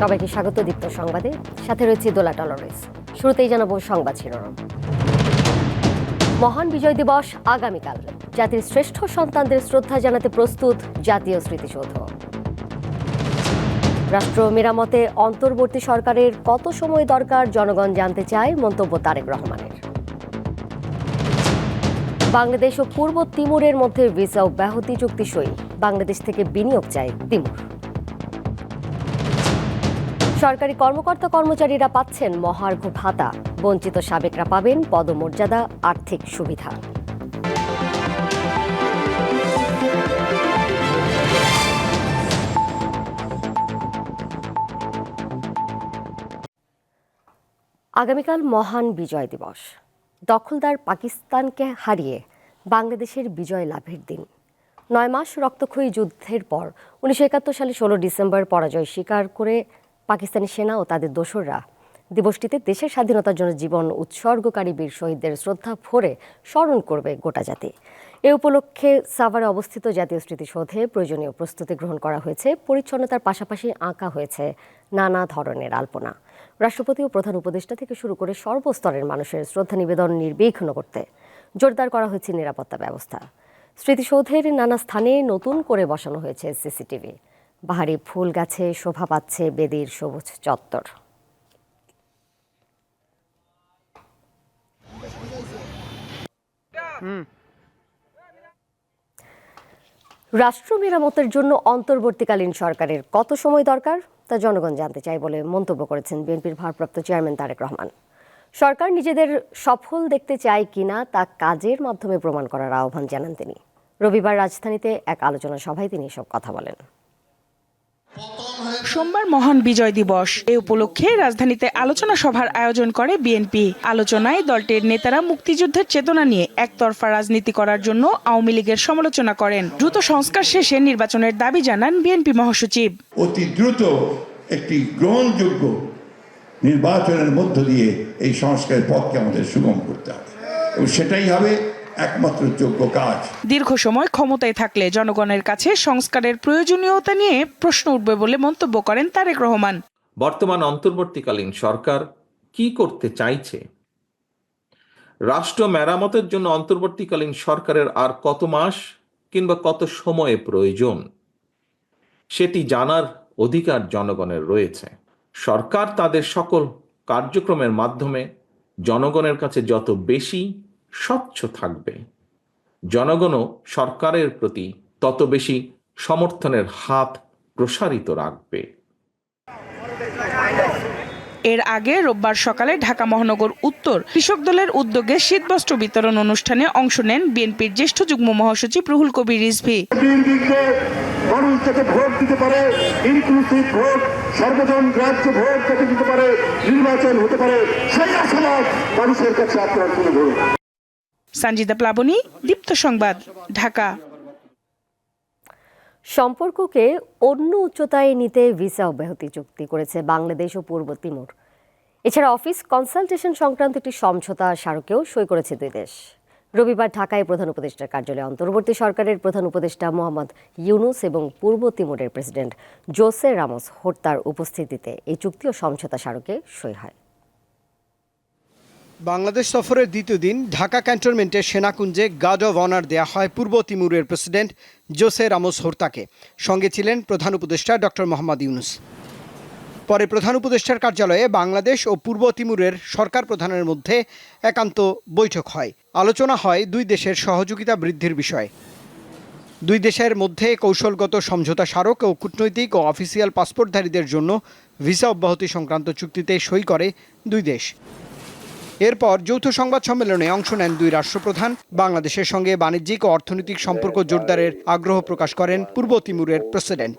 সবাইকে স্বাগত দীপ্ত সংবাদে। সাথে রয়েছে দোলা টলরেস শুরুতেই জানাব সংবাদ শিরোনাম। মহান বিজয় দিবস আগামীকাল। জাতির শ্রেষ্ঠ সন্তানদের শ্রদ্ধা জানাতে প্রস্তুত জাতীয় স্মৃতিসৌধ। রাষ্ট্র মেরামতে অন্তর্বর্তী সরকারের কত সময় দরকার জনগণ জানতে চায় মন্তব্য তারেক রহমানের। বাংলাদেশ ও পূর্ব তিমুরের মধ্যে ভিসা অব্যাহতি চুক্তি সই। বাংলাদেশ থেকে বিনিয়োগ চায় তিমুর। সরকারি কর্মকর্তা কর্মচারীরা পাচ্ছেন মহার্ঘ ভাতা। বঞ্চিত সাবেকরা পাবেন পদমর্যাদা, আর্থিক সুবিধা। আগামীকাল মহান বিজয় দিবস। দখলদার পাকিস্তানকে হারিয়ে বাংলাদেশের বিজয় লাভের দিন। নয় মাস রক্তক্ষয়ী যুদ্ধের পর উনিশশো একাত্তর সালে ষোলো ডিসেম্বর পরাজয় স্বীকার করে পাকিস্তানি সেনা ও তাদের দোসররা দিবসটিতে দেশের স্বাধীনতার জন্য জীবন উৎসর্গকারী বীর শহীদদের শ্রদ্ধা ভরে স্মরণ করবে গোটা জাতি। এ উপলক্ষে সাভারে অবস্থিত জাতীয় স্মৃতিসৌধে প্রয়োজনীয় প্রস্তুতি গ্রহণ করা হয়েছে। পরিচ্ছন্নতার পাশাপাশি আঁকা হয়েছে নানা ধরনের আলপনা। রাষ্ট্রপতি ও প্রধান উপদেষ্টা থেকে শুরু করে সর্বস্তরের মানুষের শ্রদ্ধা নিবেদন নির্বিঘ্ন করতে জোরদার করা হয়েছে নিরাপত্তা ব্যবস্থা। স্মৃতিসৌধের নানা স্থানে নতুন করে বসানো হয়েছে সিসিটিভি। বাহারি ফুল গাছে শোভা পাচ্ছে বেদির সবুজ চত্বর। রাষ্ট্র মেরামতের জন্য অন্তর্বর্তীকালীন সরকারের কত সময় দরকার? তা জনগণ জানতে চায় বলে মন্তব্য করেছেন বিএনপির ভারপ্রাপ্ত চেয়ারম্যান তারেক রহমান। সরকার নিজেদের সফল দেখতে চায় কিনা তা কাজের মাধ্যমে প্রমাণ করার আহ্বান জানান তিনি। রবিবার রাজধানীতে এক আলোচনা সভায় তিনি এসব কথা বলেন। সোমবার মহান বিজয় দিবস। এ উপলক্ষে রাজধানীতে আলোচনা সভার আয়োজন করে বিএনপি। আলোচনায় দলটির নেতারা মুক্তিযুদ্ধের চেতনা নিয়ে একতরফা রাজনীতি করার জন্য আওয়ামী লীগের সমালোচনা করেন। দ্রুত সংস্কার শেষে নির্বাচনের দাবি জানান বিএনপি মহাসচিব। অতি দ্রুত একটি গ্রহণযোগ্য নির্বাচনের মধ্য দিয়ে এই সংস্কারের পথকে আমাদের সুগম করতে হবে। এবং সেটাই হবে একমাত্র যোগ্য কাজ। দীর্ঘ সময় ক্ষমতায় থাকলে জনগণের কাছে সংস্কারের প্রয়োজনীয়তা নিয়ে প্রশ্ন উঠবে বলে মন্তব্য করেন তারেক রহমান। বর্তমান অন্তর্বর্তীকালীন সরকার কি করতে চাইছে? রাষ্ট্র মেরামতের জন্য অন্তর্বর্তীকালীন সরকারের আর কত মাস কিংবা কত সময়ে প্রয়োজন? সেটি জানার অধিকার জনগণের রয়েছে। সরকার তাদের সকল কার্যক্রমের মাধ্যমে জনগণের কাছে যত বেশি স্বচ্ছ থাকবে। জনগণও সরকারের প্রতি তত বেশি সমর্থনের হাত প্রসারিত রাখবে। এর আগে রোববার সকালে ঢাকা মহানগর উত্তর কৃষক দলের উদ্যোগে শীতবস্ত্র বিতরণ অনুষ্ঠানে অংশ নেন বিএনপির জ্যেষ্ঠ যুগ্ম মহাসচিব রুহুল কবির রিজভি। মানুষ যাতে ভোট দিতে পারে ইনক্লুসিভ ভোট সর্বজন গ্রাহ্য ভোট যাতে দিতে পারে নির্বাচন হতে পারে সেই আশাবাদ মানুষের কাছে আপনার তুলে ধরুন। সঞ্জিদা প্লাবনী, দীপ্ত সংবাদ, ঢাকা। সম্পর্ককে অন্য উচ্চতায় নিতে ভিসা অব্যাহতি চুক্তি করেছে বাংলাদেশ ও পূর্ব তিমুর। এছাড়া অফিস কনসালটেশন সংক্রান্ত একটি সমঝোতা স্মারকেও সই করেছে দুই দেশ। রবিবার ঢাকায় প্রধান উপদেষ্টার কার্যালয়ে অন্তর্বর্তী সরকারের প্রধান উপদেষ্টা মোহাম্মদ ইউনুস এবং পূর্ব তিমুরের প্রেসিডেন্ট জোসে রামোস হোর্তার উপস্থিতিতে এই চুক্তি ও সমঝোতা স্মারকে সই হয়। বাংলাদেশ সফরের দ্বিতীয় দিন ঢাকা ক্যান্টনমেন্টের সেনাকুঞ্জে গার্ড অব অনার দেওয়া হয় পূর্ব তিমুরের প্রেসিডেন্ট জোসে রামোস হোর্তাকে। সঙ্গে ছিলেন প্রধান উপদেষ্টা ডক্টর মোহাম্মদ ইউনুস। পরে প্রধান উপদেষ্টার কার্যালয়ে বাংলাদেশ ও পূর্ব তিমুরের সরকার প্রধানের মধ্যে একান্ত বৈঠক হয়। আলোচনা হয় দুই দেশের সহযোগিতা বৃদ্ধির বিষয়ে। দুই দেশের মধ্যে কৌশলগত সমঝোতা স্মারক ও কূটনৈতিক ও অফিসিয়াল পাসপোর্টধারীদের জন্য ভিসা অব্যাহতি সংক্রান্ত চুক্তিতে সই করে দুই দেশ। এরপর যৌথ সংবাদ সম্মেলনে অংশ নেন দুই রাষ্ট্রপ্রধান। বাংলাদেশের সঙ্গে বাণিজ্যিক ও অর্থনৈতিক সম্পর্ক জোরদারের আগ্রহ প্রকাশ করেন পূর্ব তিমুরের প্রেসিডেন্ট।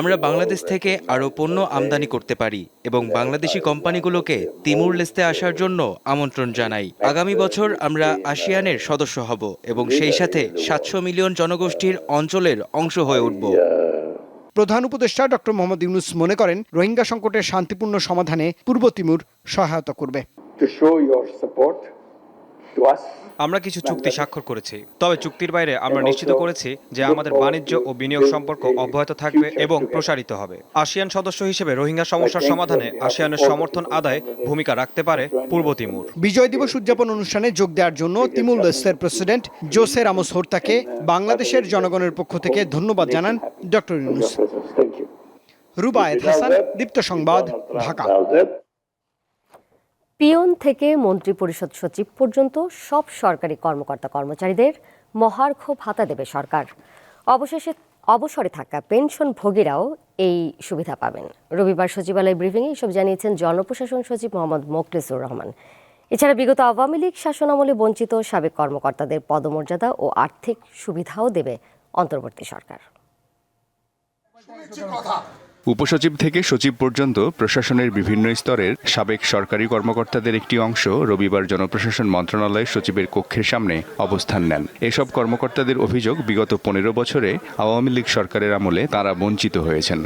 আমরা বাংলাদেশ থেকে আরও পণ্য আমদানি করতে পারি এবং বাংলাদেশি কোম্পানিগুলোকে তিমুর লেস্তে আসার জন্য আমন্ত্রণ জানাই। আগামী বছর আমরা আসিয়ানের সদস্য হব এবং সেই সাথে সাতশো মিলিয়ন জনগোষ্ঠীর অঞ্চলের অংশ হয়ে উঠব। প্রধান উপদেষ্টা ডক্টর মোহাম্মদ ইউনুস মনে করেন রোহিঙ্গা সংকটের শান্তিপূর্ণ সমাধানে পূর্ব তিমুর সহায়তা করবে। আমরা কিছু চুক্তি স্বাক্ষর করেছি। তবে চুক্তির বাইরে আমরা নিশ্চিত করেছি যে আমাদের বাণিজ্য ও বিনিয়োগ সম্পর্ক অব্যাহত থাকবে এবং প্রসারিত হবে। আসিয়ান সদস্য হিসেবে রোহিঙ্গা সমস্যার সমাধানে আসিয়ানের সমর্থন আদায় ভূমিকা রাখতে পারে পূর্ব তিমুর। বিজয় দিবস উদযাপন অনুষ্ঠানে যোগ দেওয়ার জন্য তিমুর লেস্তের প্রেসিডেন্ট জোসে রামোস হোর্তাকে বাংলাদেশের জনগণের পক্ষ থেকে ধন্যবাদ জানান ডক্টর ইউনুস। রুবায়েত হাসান দীপ্ত সংবাদ ঢাকা। পিয়ন থেকে মন্ত্রী পরিষদ সচিব পর্যন্ত সব সরকারি কর্মকর্তা কর্মচারীদের মহার্ঘ ভাতা দেবে সরকার। অবশেষে অবসরে থাকা পেনশনভোগীরাও এই সুবিধা পাবেন। রবিবার সচিবালয় ব্রিফিংয়ে এসব জানিয়েছেন জনপ্রশাসন সচিব মোহাম্মদ মোখলেসুর রহমান। এছাড়া বিগত আওয়ামী লীগ শাসনামলে বঞ্চিত সাবেক কর্মকর্তাদের পদমর্যাদা ও আর্থিক সুবিধাও দেবে অন্তর্বর্তী সরকার। উপসচিব থেকে সচিব পর্যন্ত প্রশাসনের বিভিন্ন স্তরের সাবেক সরকারি কর্মকর্তাদের একটি অংশ রবিবার জনপ্রশাসন মন্ত্রণালয়ের সচিবের কক্ষের সামনে অবস্থান নেন। এসব কর্মকর্তাদের অভিযোগ, বিগত পনেরো বছরে আওয়ামী লীগ সরকারের আমলে তারা বঞ্চিত হয়েছেন।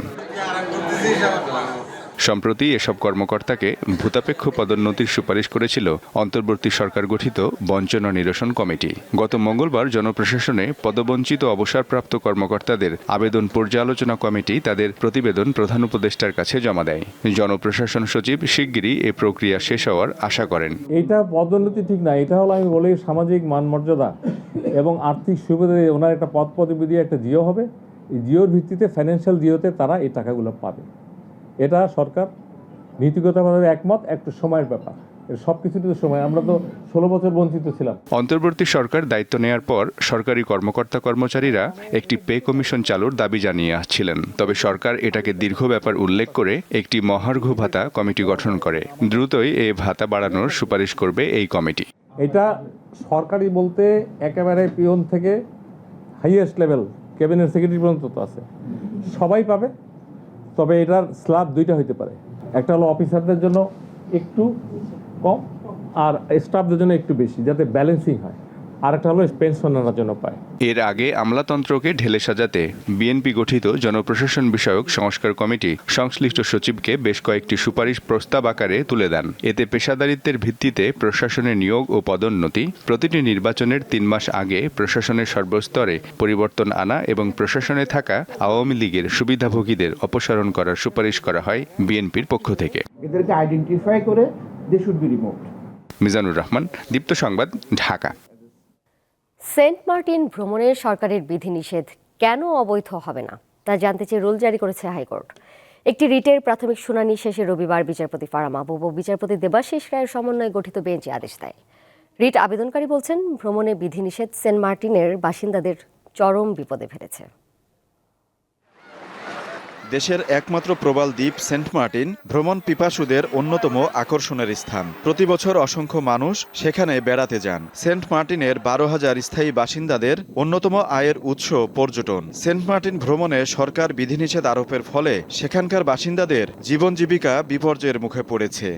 সম্প্রতি এসব কর্মকর্তাকে ভূতাপেক্ষ পদোন্নতির সুপারিশ করেছিল অন্তর্বর্তী সরকার গঠিত বঞ্চনা নিরসন কমিটি। গত মঙ্গলবার জনপ্রশাসনে পদবঞ্চিত অবসরপ্রাপ্ত কর্মকর্তাদের আবেদন পর্যালোচনা কমিটি তাদের প্রতিবেদন প্রধান উপদেষ্টার কাছে জমা দেয়। জনপ্রশাসন সচিব শিগগিরই এ প্রক্রিয়া শেষ হওয়ার আশা করেন। এটা পদোন্নতি ঠিক না, এটা হলো আমি বলি সামাজিক মানমর্যাদা এবং আর্থিক সুবিধা ওনার একটা পদ পদবি দিয়ে একটা জিও হবে। এই জিওর ভিত্তিতে ফাইন্যান্সিয়াল জিওতে তারা এই টাকাগুলো পাবে। এটা সরকার নীতিগতভাবে একমত একটু সময়ের ব্যাপার। সব কিছুতে তো সময় আমরা তো ষোলো বছর বঞ্চিত ছিলাম। অন্তর্বর্তী সরকার দায়িত্ব নেয়ার পর সরকারি কর্মকর্তা কর্মচারীরা একটি পে কমিশন চালুর দাবি জানিয়ে আসছিলেন। তবে সরকার এটাকে দীর্ঘ ব্যাপার উল্লেখ করে একটি মহার্ঘ ভাতা কমিটি গঠন করে। দ্রুতই এই ভাতা বাড়ানোর সুপারিশ করবে এই কমিটি। এটা সরকারি বলতে একেবারে পিয়ন থেকে হাইয়েস্ট লেভেল ক্যাবিনেট সেক্রেটারি পর্যন্ত তো আছে। সবাই পাবে তবে এটার স্ল্যাব দুইটা হইতে পারে। একটা হলো অফিসারদের জন্য একটু কম আর স্টাফদের জন্য একটু বেশি, যাতে ব্যালেন্সিং হয়। আর একটা হলো পেনশনারদের জন্য পায়। এর আগে আমলাতন্ত্রকে ঢেলে সাজাতে বিএনপি গঠিত জনপ্রশাসন বিষয়ক সংস্কার কমিটি সংশ্লিষ্ট সচিবকে বেশ কয়েকটি সুপারিশ প্রস্তাব আকারে তুলে দেন। এতে পেশাদারিত্বের ভিত্তিতে প্রশাসনে নিয়োগ ও পদোন্নতি প্রতিটি নির্বাচনের তিন মাস আগে প্রশাসনের সর্বস্তরে পরিবর্তন আনা এবং প্রশাসনে থাকা আওয়ামী লীগের সুবিধাভোগীদের অপসারণ করার সুপারিশ করা হয় বিএনপির পক্ষ থেকে। এদেরকে আইডেন্টিফাই করে they should be removed Mizanur Rahman Deepto সংবাদ ঢাকা। সেন্ট মার্টিন ভ্রমণে সরকারের বিধিনিষেধ কেন অবৈধ হবে না, তা জানতে চেয়ে রুল জারি করেছে হাইকোর্ট। একটি রিটের প্রাথমিক শুনানি শেষে রবিবার বিচারপতি ফারাম আবুব ও বিচারপতি দেবাশিস রায়ের সমন্বয়ে গঠিত বেঞ্চ আদেশ দেয়। রিট আবেদনকারী বলছেন, ভ্রমণে বিধিনিষেধ সেন্ট মার্টিনের বাসিন্দাদের চরম বিপদে ফেলেছে। দেশের একমাত্র প্রবাল দ্বীপ সেন্ট মার্টিন, ভ্রমণ পিপাসুদের অন্যতম আকর্ষণের স্থান। প্রতি বছর অসংখ্য মানুষ সেখানে বেড়াতে যান। সেন্ট মার্টিনের বারো হাজার স্থায়ী বাসিন্দাদের অন্যতম আয়ের উৎস পর্যটন। সেন্ট মার্টিন ভ্রমণে সরকার বিধিনিষেধ আরোপের ফলে সেখানকার বাসিন্দাদের জীবন জীবিকা বিপর্যয়ের মুখে পড়েছে।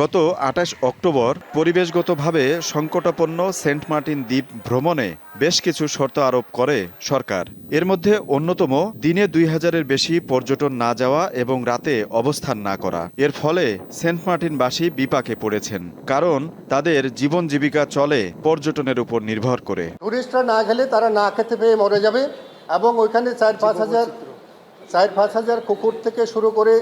গত আঠাশ অক্টোবর পরিবেশগতভাবে সংকটাপন্ন সেন্ট মার্টিন দ্বীপ ভ্রমণে বেশ কিছু শর্ত আরোপ করে সরকার। এর মধ্যে অন্যতম, দিনে দুই হাজারের বেশি পর্যটন না যাওয়া এবং রাতে অবস্থান না করা। এর ফলে সেন্ট মার্টিনবাসী বিপাকে পড়েছেন, কারণ তাদের জীবন জীবিকা চলে পর্যটনের উপর নির্ভর করে। টুরিস্টরা না গেলে তারা না খেতে পেয়ে মরে যাবে এবং ওইখানে চার পাঁচ হাজার, চার পাঁচ হাজার কুকুর থেকে শুরু করে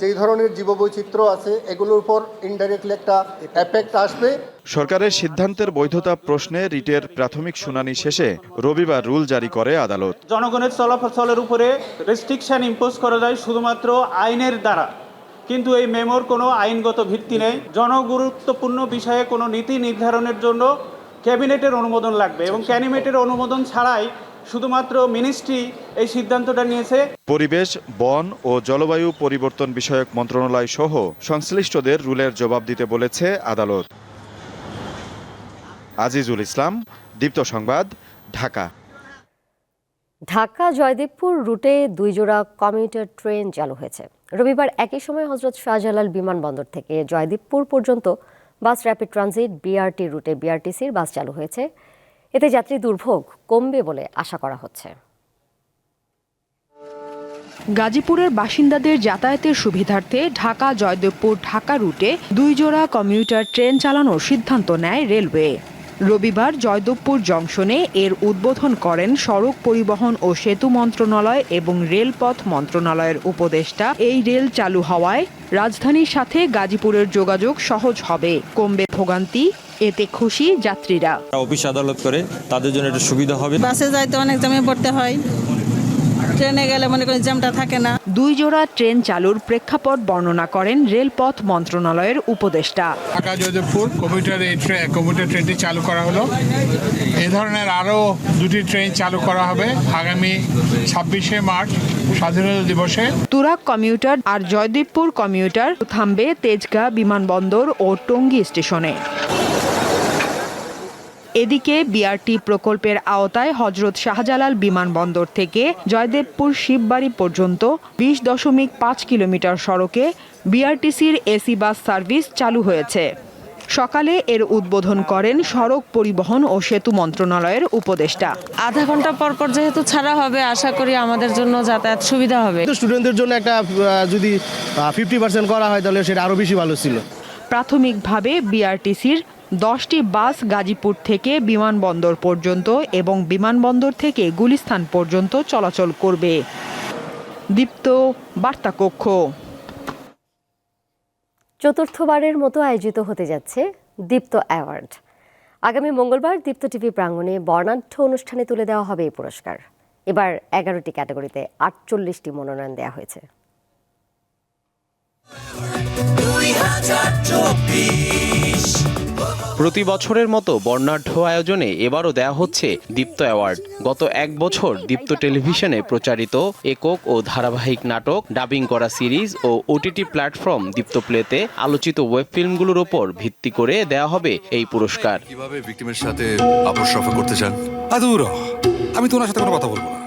যেই ধরনের জীববৈচিত্র্য আছে এগুলোর উপর ইনডাইরেক্টলি একটা এফেক্ট আসবে। সরকারের সিদ্ধান্তের বৈধতা প্রশ্নে রিটের প্রাথমিক শুনানি শেষে রবিবার রুল জারি করে আদালত। জনগণের চলাচলের উপরে রেস্ট্রিকশন ইম্পোজ করা যায় শুধুমাত্র আইনের দ্বারা। কিন্তু এই মেমোর কোনো আইনগত ভিত্তি নেই। জনগুরুত্বপূর্ণ বিষয়ে কোনো নীতি নির্ধারণের জন্য ক্যাবিনেটের অনুমোদন লাগবে এবং ক্যাবিনেটের অনুমোদন ছাড়াই শুধুমাত্র মিনিস্ট্রি এই সিদ্ধান্তটা নিয়েছে। পরিবেশ বন ও জলবায়ু পরিবর্তন বিষয়ক মন্ত্রণালয় সহ সংশ্লিষ্টদের রুলের জবাব দিতে বলেছে আদালত। আজিজুল ইসলাম দীপ্ত সংবাদ ঢাকা। ঢাকা জয়দেবপুর রুটে দুই জোড়া কমিউটার ট্রেন চালু হয়েছে। রবিবার একই সময় হজরত শাহজালাল বিমানবন্দর থেকে জয়দেবপুর পর্যন্ত বাস র্যাপিড ট্রানজিট বিআরটি রুটে বিআরটিসির বাস চালু হয়েছে। এতে যাত্রী দুর্ভোগ কমবে বলে আশা করা হচ্ছে। গাজীপুরের বাসিন্দাদের যাতায়াতের সুবিধার্থে ঢাকা, জয়দেবপুর, ঢাকা রুটে দুই জোড়া কমিউটার ট্রেন চালানোর সিদ্ধান্ত নেয় রেলওয়ে। রবিবার জয়দেবপুর জংশনে এর উদ্বোধন করেন সড়ক পরিবহন ও সেতু মন্ত্রণালয় এবং রেলপথ মন্ত্রণালয়ের উপদেষ্টা। এই রেল চালু হওয়ায় রাজধানীর সাথে গাজীপুরের যোগাযোগ সহজ হবে। কমবে ভোগান্তি এতে খুশি যাত্রীরা। অফিস আদালত করে তাদের জন্য একটা সুবিধা হবে। বাসে যাইতে অনেক জামে পড়তে হয়। ট্রেনে গেলে মনে করেন জ্যামটা থাকে না। দুই জোড়া ট্রেন চালুর প্রেক্ষাপট বর্ণনা করেন রেলপথ মন্ত্রণালয়ের উপদেষ্টা। ঢাকা জয়দেবপুর কমিউটার এই ট্রেন কমিউটার ট্রেনটি চালু করা হলো। এ ধরনের আরও দুটি ট্রেন চালু করা হবে আগামী ছাব্বিশে মার্চ স্বাধীনতা দিবসে। তুরাক কমিউটার আর জয়দেবপুর কমিউটার থামবে তেজগাঁ বিমানবন্দর ও টঙ্গী স্টেশনে। এদিকে বিআরটি প্রকল্পের আওতায় হজরত শাহজালাল বিমানবন্দর থেকে জয়দেবপুর শিববাড়ি পর্যন্ত বিশ দশমিক পাঁচ কিলোমিটার সড়কে বিআরটিসির এসি বাস সার্ভিস চালু হয়েছে। সকালে এর উদ্বোধন করেন সড়ক পরিবহন ও সেতু মন্ত্রণালয়ের উপদেষ্টা। আধা ঘণ্টা পর পর যেহেতু ছাড়া হবে আশা করি আমাদের জন্য যাতায়াত সুবিধা হবে। স্টুডেন্টদের জন্য একটা যদি ফিফটি পার্সেন্ট করা হয় তাহলে সেটা আরও বেশি ভালো ছিল। প্রাথমিকভাবে বিআরটিসির দশটি বাস গাজীপুর থেকে বিমানবন্দর পর্যন্ত এবং বিমানবন্দর থেকে গুলিস্তান পর্যন্ত চলাচল করবে। দীপ্ত বার্তাকক্ষ। চতুর্থবারের মতো আয়োজিত হতে যাচ্ছে দীপ্ত অ্যাওয়ার্ড। আগামী মঙ্গলবার দীপ্ত টিভি প্রাঙ্গণে বর্ণাঢ্য অনুষ্ঠানে তুলে দেওয়া হবে এই পুরস্কার। এবার এগারোটি ক্যাটাগরিতে আটচল্লিশটি মনোনয়ন দেওয়া হয়েছে। প্রতি বছরের মতো বর্ণাঢ্য আয়োজনে এবারও দেয়া হচ্ছে দীপ্ত অ্যাওয়ার্ড। গত এক বছর দীপ্ত টেলিভিশনে প্রচারিত একক ও ধারাবাহিক নাটক ডাবিং করা সিরিজ ও ওটিটি প্ল্যাটফর্ম দীপ্ত প্লেতে আলোচিত ওয়েব ফিল্মগুলোর ওপর ভিত্তি করে দেয়া হবে এই পুরস্কার। কীভাবে ভিক্টিমের সাথে আপোষ করতে চান? আদুর আমি তোমার সাথে কোনো কথা বলব না।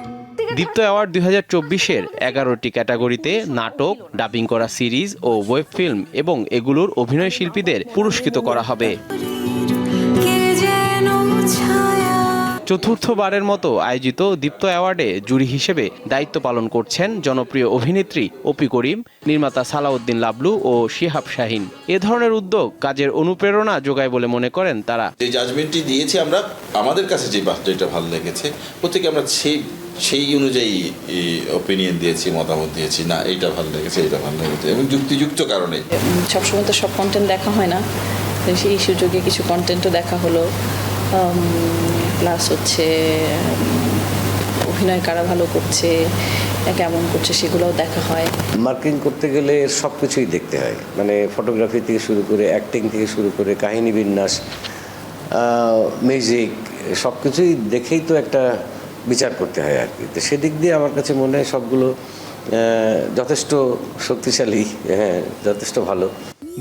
দীপ্ত অ্যাওয়ার্ড দুই হাজার চব্বিশের এগারোটি ক্যাটাগরিতে নাটক ডাবিং করা সিরিজ ও ওয়েব ফিল্ম এবং এগুলোর অভিনয় শিল্পীদের পুরস্কৃত করা হবে। চতুর্থবারের মতো আয়োজিত দীপ্ত অ্যাওয়ার্ডে জুরি হিসেবে দায়িত্ব পালন করছেন জনপ্রিয় অভিনেত্রী অপি করিম নির্মাতা সালাউদ্দিন লাবলু ও শিহাব শাহিন। এ ধরনের উদ্যোগ কাজের অনুপ্রেরণা যোগায় বলে মনে করেন তারা। যে জাজমেন্টটি দিয়েছি আমরা আমাদের কাছে যে বা- ভালো লেগেছে প্রত্যেকে আমরা সেই সেই অনুযায়ী ওপিনিয়ন দিয়েছি মতামত দিয়েছি না এইটা ভালো লেগেছে এইটা ভালো লেগেছে এবং যুক্তিযুক্ত কারণে। সবসময় তো সব কন্টেন্ট দেখা হয় না সেই সুযোগে কিছু কন্টেন্টও দেখা হলো প্লাস হচ্ছে অভিনয় কারা ভালো করছে কেমন করছে সেগুলোও দেখা হয়। মার্কিং করতে গেলে সব কিছুই দেখতে হয় মানে ফটোগ্রাফি থেকে শুরু করে অ্যাক্টিং থেকে শুরু করে কাহিনী বিন্যাস মিউজিক সব কিছুই দেখেই তো একটা বিচার করতে হয় আর কি। তো সেদিক দিয়ে আমার কাছে মনে হয় সবগুলো যথেষ্ট শক্তিশালী হ্যাঁ যথেষ্ট ভালো।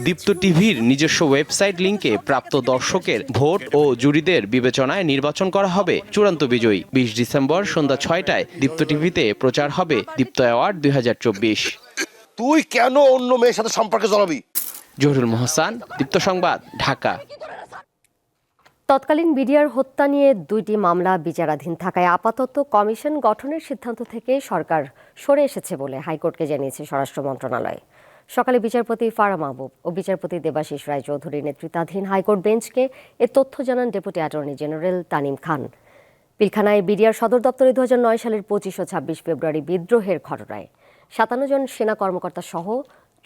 দীপ্ত টিভির নিজস্ব ওয়েবসাইট লিংকে প্রাপ্ত দর্শকের ভোট ও জুরিদের বিবেচনায় নির্বাচন করা হবে চূড়ান্ত বিজয়ী। বিশ ডিসেম্বর সন্ধ্যা ছয়টায় দীপ্ত টিভিতে প্রচার হবে দীপ্ত অ্যাওয়ার্ড দুই হাজার চব্বিশ। তুই কেন অন্য মেয়ের সাথে সম্পর্কে জড়াবি জহুরুল মোহসান দীপ্ত সংবাদ ঢাকা। তৎকালীন বিডিআর হত্যা নিয়ে দুইটি মামলা বিচারাধীন থাকায় আপাতত কমিশন গঠনের সিদ্ধান্ত থেকে সরকার সরে এসেছে বলে হাইকোর্টকে জানিয়েছে স্বরাষ্ট্র মন্ত্রণালয়। সকালে বিচারপতি ফারা মাহবুব ও বিচারপতি দেবাশিস রায় চৌধুরীর নেতৃত্বাধীন হাইকোর্ট বেঞ্চকে এ তথ্য জানান deputy attorney general Tanim Khan. পিলখানায় BDR সদর দপ্তরে দু সালের পঁচিশ ও ছাব্বিশ ফেব্রুয়ারি বিদ্রোহের ঘটনায় সাতান্ন জন সেনা কর্মকর্তা সহ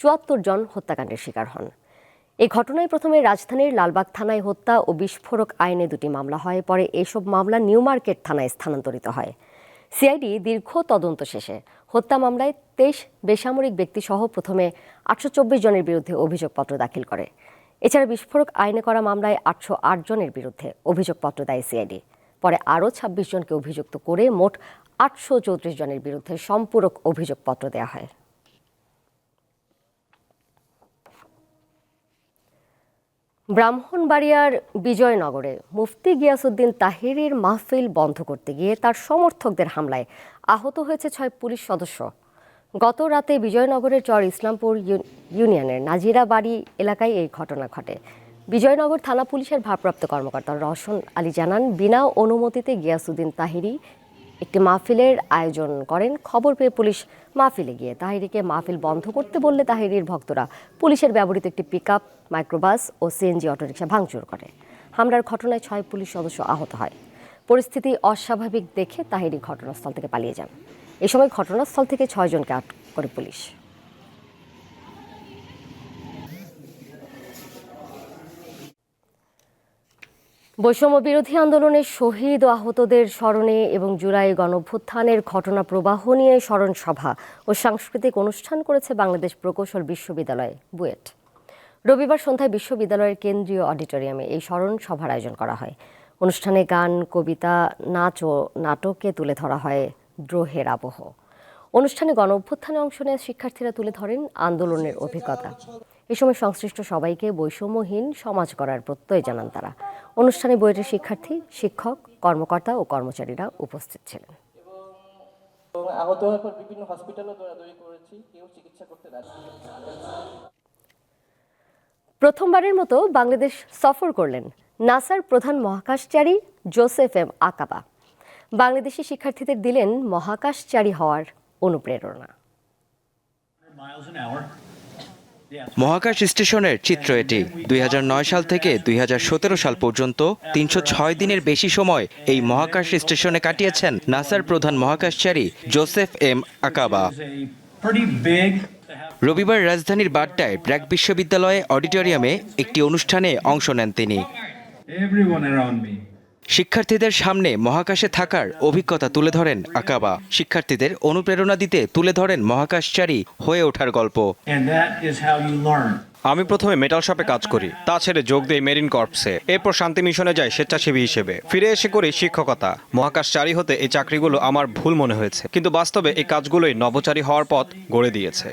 চুয়াত্তর জন হত্যাকাণ্ডের শিকার হন। এই ঘটনায় প্রথমে রাজধানীর লালবাগ থানায় হত্যা ও বিস্ফোরক আইনে দুটি মামলা হয়। পরে এসব মামলা নিউ মার্কেট থানায় স্থানান্তরিত হয়। সিআইডি দীর্ঘ তদন্ত শেষে হত্যা মামলায় তেইশ বেসামরিক ব্যক্তিসহ প্রথমে আটশো চব্বিশ জনের বিরুদ্ধে অভিযোগপত্র দাখিল করে। এছাড়া বিস্ফোরক আইনে করা মামলায় আটশো আট জনের বিরুদ্ধে অভিযোগপত্র দেয় সিআইডি। পরে আরও ছাব্বিশ জনকে অভিযুক্ত করে মোট আটশো চৌত্রিশ জনের বিরুদ্ধে সম্পূরক অভিযোগপত্র দেওয়া হয়। ব্রাহ্মণবাড়িয়ার বিজয়নগরে মুফতি গিয়াসুদ্দিন তাহিরের মাহফিল বন্ধ করতে গিয়ে তার সমর্থকদের হামলায় আহত হয়েছে ছয় পুলিশ সদস্য। গত রাতে বিজয়নগরের চর ইসলামপুর ইউনিয়নের নাজিরা বাড়ি এলাকায় এই ঘটনা ঘটে। বিজয়নগর থানা পুলিশের ভারপ্রাপ্ত কর্মকর্তা রওশন আলী জানান, বিনা অনুমতিতে গিয়াসুদ্দিন তাহিরি একটি মাহফিলের আয়োজন করেন। খবর পেয়ে পুলিশ মাহফিলে গিয়ে তাহিরিকে মাহফিল বন্ধ করতে বললে তাহিরির ভক্তরা পুলিশের ব্যবহৃত একটি পিকআপ, মাইক্রোবাস ও সিএনজি অটোরিকশা ভাঙচুর করে। হামলার ঘটনায় ছয় পুলিশ সদস্য আহত হয়। পরিস্থিতি অস্বাভাবিক দেখে তাহিরি ঘটনাস্থল থেকে পালিয়ে যান। এ সময় ঘটনাস্থল থেকে ছয়জনকে আটক করে পুলিশ। বৈষম্য বিরোধী আন্দোলনের শহীদ ও আহতদের স্মরণে এবং জুলাই গণভ্যুত্থানের ঘটনা প্রবাহ নিয়ে স্মরণ সভা ও সাংস্কৃতিক অনুষ্ঠান করেছে বাংলাদেশ প্রকৌশল বিশ্ববিদ্যালয়, বুয়েট। রবিবার সন্ধ্যায় বিশ্ববিদ্যালয়ের কেন্দ্রীয় অডিটোরিয়ামে এই স্মরণ সভার আয়োজন করা হয়। অনুষ্ঠানে গান, কবিতা, নাচ ও নাটকে তুলে ধরা হয় দ্রোহের আবহ। অনুষ্ঠানে গণ অভ্যুত্থানে অংশ নেওয়া শিক্ষার্থীরা তুলে ধরেন আন্দোলনের অভিজ্ঞতা। এ সময় সংশ্লিষ্ট সবাইকে বৈষম্যহীন সমাজ করার প্রত্যয় জানান তারা। অনুষ্ঠানে বইয়ের শিক্ষার্থী শিক্ষক কর্মকর্তা ও কর্মচারীরা উপস্থিত ছিলেন। আহত হওয়ার পর বিভিন্ন হসপিটালও দৌড়াদৌড়ি করেছি কেউ চিকিৎসা করতে রাজি প্রথমবারের মতো বাংলাদেশ সফর করলেন নাসার প্রধান মহাকাশচারী জোসেফ এম আকাবা। বাংলাদেশি শিক্ষার্থীদের দিলেন মহাকাশচারী হওয়ার অনুপ্রেরণা। মহাকাশ স্টেশনের চিত্র এটি। দুই হাজার নয় সাল থেকে দুই হাজার সতেরো সাল পর্যন্ত তিনশো ছয় দিনের বেশি সময় এই মহাকাশ স্টেশনে কাটিয়েছেন নাসার প্রধান মহাকাশচারী জোসেফ এম আকাবা। রবিবার রাজধানীর বাড্ডায় ব্র্যাক বিশ্ববিদ্যালয়ে অডিটোরিয়ামে একটি অনুষ্ঠানে অংশ নেন তিনি। শিক্ষার্থীদের সামনে মহাকাশে থাকার অভিজ্ঞতা তুলে ধরেন আকাবা। শিক্ষার্থীদের অনুপ্রেরণা দিতে তুলে ধরেন মহাকাশচারী হয়ে ওঠার গল্প। আমি প্রথমে মেটাল শপে কাজ করি তা ছেড়ে যোগ দেই মেরিন কর্পসে এরপর শান্তি মিশনে যাই স্বেচ্ছাসেবী হিসেবে। ফিরে এসে করি শিক্ষকতা। মহাকাশচারী হতে এই চাকরিগুলো আমার ভুল মনে হয়েছে। কিন্তু বাস্তবে এই কাজগুলোই নভোচারী হওয়ার পথ গড়ে দিয়েছে।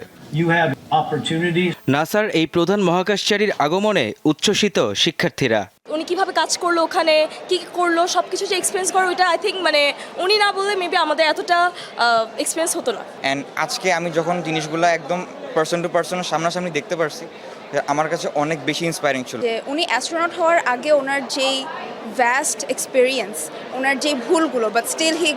নাসার এই প্রধান মহাকাশচারীর আগমনে উচ্ছ্বসিত শিক্ষার্থীরা। উনি কীভাবে কাজ করল ওখানে কি কি করল সব কিছু যে এক্সপিরিয়েন্স করো ওইটা আই থিঙ্ক মানে উনি না বললে মেবি আমাদের এতটা এক্সপিরিয়েন্স হতো না। অ্যান্ড আজকে আমি যখন জিনিসগুলো একদম পার্সন টু পার্সন সামনাসামনি দেখতে পারছি আমার কাছে অনেক বেশি ইন্সপায়ারিং ছিল। যে উনি অ্যাস্ট্রোনট হওয়ার আগে ওনার যেই ভ্যাস্ট এক্সপিরিয়েন্স ওনার যেই ভুলগুলো but still he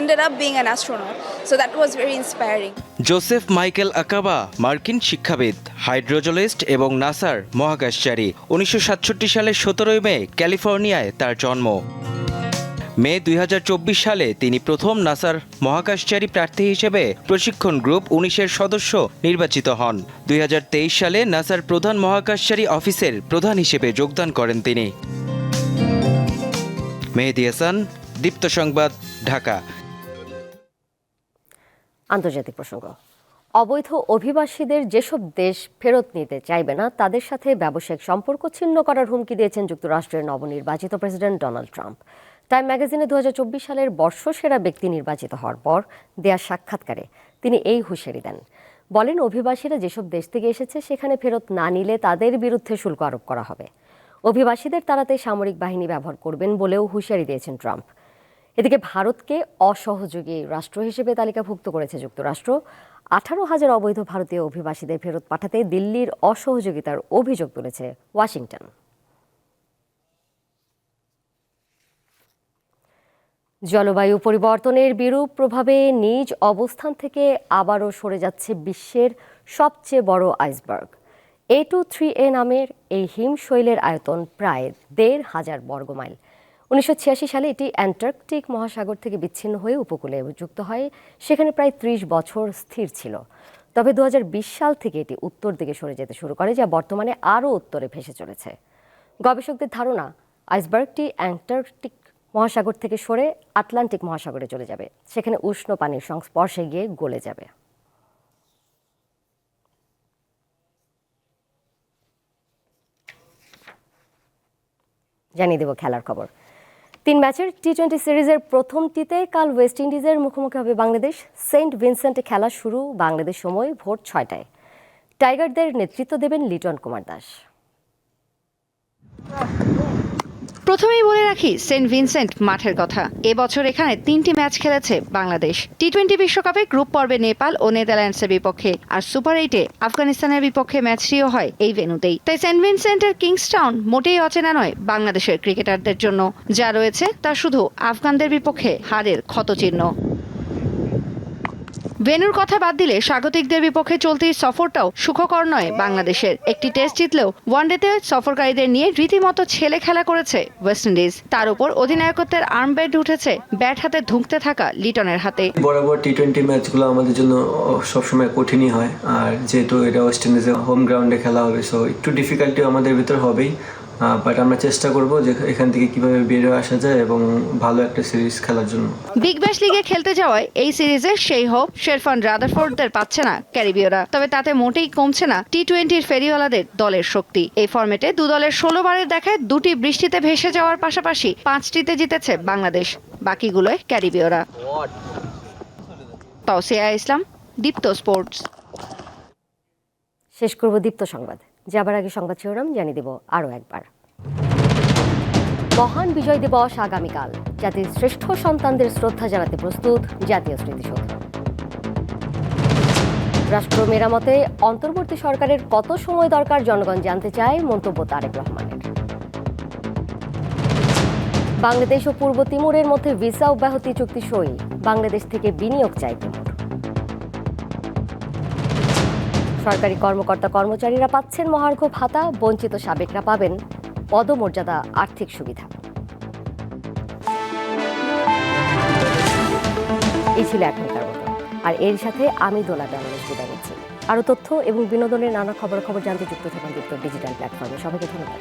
ended up being an astronaut. So that was very inspiring. Joseph Michael Akaba মার্কিন শিক্ষাবিদ হাইড্রোজলিস্ট এবং নাসার মহাকাশচারী উনিশশো সাতষট্টি সালের সতেরোই মে ক্যালিফোর্নিয়ায় তার জন্ম। মে দুই হাজার চব্বিশ সালে তিনি প্রথম নাসার মহাকাশচারী প্রার্থী হিসেবে প্রশিক্ষণ গ্রুপ উনিশের সদস্য নির্বাচিত হন। দুই হাজার তেইশ সালে নাসার প্রধান মহাকাশচারী অফিসের প্রধান হিসেবে যোগদান করেন তিনি। মেহেদি হাসান, দীপ্ত সংবাদ, ঢাকা। আন্তর্জাতিক প্রসঙ্গ। অবৈধ অভিবাসীদের যেসব দেশ ফেরত নিতে চাইবে না, তাদের সাথে ব্যবসায়িক সম্পর্ক ছিন্ন করার হুমকি দিয়েছেন যুক্তরাষ্ট্রের নবনির্বাচিত প্রেসিডেন্ট ডোনাল্ড ট্রাম্প। টাইম ম্যাগাজিনে দু সালের বর্ষসেরা ব্যক্তি নির্বাচিত হওয়ার পর দেয়া সাক্ষাৎকারে তিনি এই হুঁশিয়ারি দেন। বলেন, অভিবাসীরা যেসব দেশ থেকে এসেছে, সেখানে ফেরত না নিলে তাদের বিরুদ্ধে শুল্ক আরোপ করা হবে। অভিবাসীদের তাড়াতে সামরিক বাহিনী ব্যবহার করবেন বলেও হুঁশিয়ারি দিয়েছেন ট্রাম্প। এদিকে ভারতকে অসহযোগী রাষ্ট্র হিসেবে তালিকাভুক্ত করেছে যুক্তরাষ্ট্র। আঠারো হাজার অবৈধ ভারতীয় অভিবাসীদের ফেরত পাঠাতে দিল্লির অসহযোগিতার অভিযোগ তুলেছে ওয়াশিংটন। জলবায়ু পরিবর্তনের বিরূপ প্রভাবে নিজ অবস্থান থেকে আবারও সরে যাচ্ছে বিশ্বের সবচেয়ে বড় iceberg. A two three A নামের এই হিমশৈলের আয়তন প্রায় দেড় হাজার বর্গমাইল উনিশশো ছিয়াশি সালে এটি অ্যান্টার্কটিক মহাসাগর থেকে বিচ্ছিন্ন হয়ে উপকূলে যুক্ত হয়, সেখানে প্রায় ত্রিশ বছর স্থির ছিল। তবে দু হাজার বিশ সাল থেকে এটি উত্তর দিকে সরে যেতে শুরু করে, যা বর্তমানে আরও উত্তরে ভেসে চলেছে। গবেষকদের ধারণা, আইসবার্গটি অ্যান্টার্কটিক মহাসাগর থেকে সরে আটলান্টিক মহাসাগরে চলে যাবে। সেখানে উষ্ণ পানির সংস্পর্শে গিয়ে গলে যাবে। জানিয়ে দেব খেলার খবর। তিন ম্যাচের টি টোয়েন্টি সিরিজের প্রথমটিতে কাল ওয়েস্ট ইন্ডিজের মুখোমুখি হবে বাংলাদেশ। সেন্ট ভিনসেন্টে খেলা শুরু বাংলাদেশ সময় ভোর ছয়টায়। টাইগারদের নেতৃত্ব দেবেন লিটন কুমার দাস। প্রথমেই বলে রাখি, সেন্ট ভিনসেন্ট মাঠের কথা। এবছর এখানে তিনটি ম্যাচ খেলেছে বাংলাদেশ। টি টোয়েন্টি বিশ্বকাপে গ্রুপ পর্বে নেপাল ও নেদারল্যান্ডসের বিপক্ষে, আর সুপার এইটে আফগানিস্তানের বিপক্ষে ম্যাচটিও হয় এই ভেনুতেই তাই সেন্ট ভিনসেন্টের কিংসটাউন মোটেই অচেনা নয় বাংলাদেশের ক্রিকেটারদের জন্য। যা রয়েছে তা শুধু আফগানদের বিপক্ষে হারের ক্ষতচিহ্ন। ভেনুর কথা বাদ দিলে স্বাগতিকদের বিপক্ষে চলতি সফরটাও সুখকর নয় বাংলাদেশের। একটি টেস্ট জিতলেও ওয়ানডেতে সফরকারীদের নিয়ে রীতিমতো ছেলে খেলা করেছে ওয়েস্ট ইন্ডিজ। তার উপর অধিনায়কত্বের আর্মব্যাট উঠেছে ব্যাট হাতে ধুঁকতে থাকা লিটনের হাতে। বরাবর টি টোয়েন্টি ম্যাচগুলো আমাদের জন্য সবসময় কঠিনই হয়। আর যেহেতু এটা ওয়েস্ট ইন্ডিজের হোম গ্রাউন্ডে খেলা হবে সো একটু ডিফিকাল্টি আমাদের ভিতর হবেই। বাট আমরা চেষ্টা করব যে এখান থেকে কীভাবে বেরিয়ে আসা যায় এবং ভালো একটা সিরিজ খেলার জন্য। বিগ ব্যাশ লিগে খেলতে যাওয়ায় এই সিরিজে সেই হোপ শেরফান রাদারফোর্ডদের পাচ্ছে না ক্যারিবীয়রা। তবে তাতে মোটেই কমছে না টি টোয়েন্টির ফেরিওয়ালাদের দলের শক্তি। এই ফর্মেটে দু দলের ষোলো বারের দেখায় দুটি বৃষ্টিতে ভেসে যাওয়ার পাশাপাশি পাঁচটিতে জিতেছে বাংলাদেশ বাকিগুলোয় ক্যারিবীয়রা। তৌসিয়া ইসলাম দীপ্ত স্পোর্টস। শেষ করব দীপ্ত সংবাদ। যাবার আগে সংবাদ শিরোনাম জানিয়ে দেব আরও একবার। মহান বিজয় দিবস আগামীকাল। জাতির শ্রেষ্ঠ সন্তানদের শ্রদ্ধা জানাতে প্রস্তুত জাতীয় স্মৃতিসৌধ। রাষ্ট্র মেরামতে অন্তর্বর্তী সরকারের কত সময় দরকার জনগণ জানতে চায় মন্তব্য তারেক রহমানের। বাংলাদেশ ও পূর্ব তিমুরের মধ্যে ভিসা অব্যাহতি চুক্তি সই বাংলাদেশ থেকে বিনিয়োগ চাই সরকারি কর্মকর্তা কর্মচারীরা পাচ্ছেন মহার্ঘ ভাতা, বঞ্চিত সাবেকরা পাবেন পদমর্যাদা আর্থিক সুবিধা। এই ছিল এখনকার মতো। আর এর সাথে আমি দোলা ব্যাঙ্গলেশ বিদায় নিচ্ছি। আরও তথ্য এবং বিনোদনের নানা খবর খবর জানতে যুক্ত থাকুন দীপ্ত ডিজিটাল প্ল্যাটফর্মে। সবাইকে ধন্যবাদ।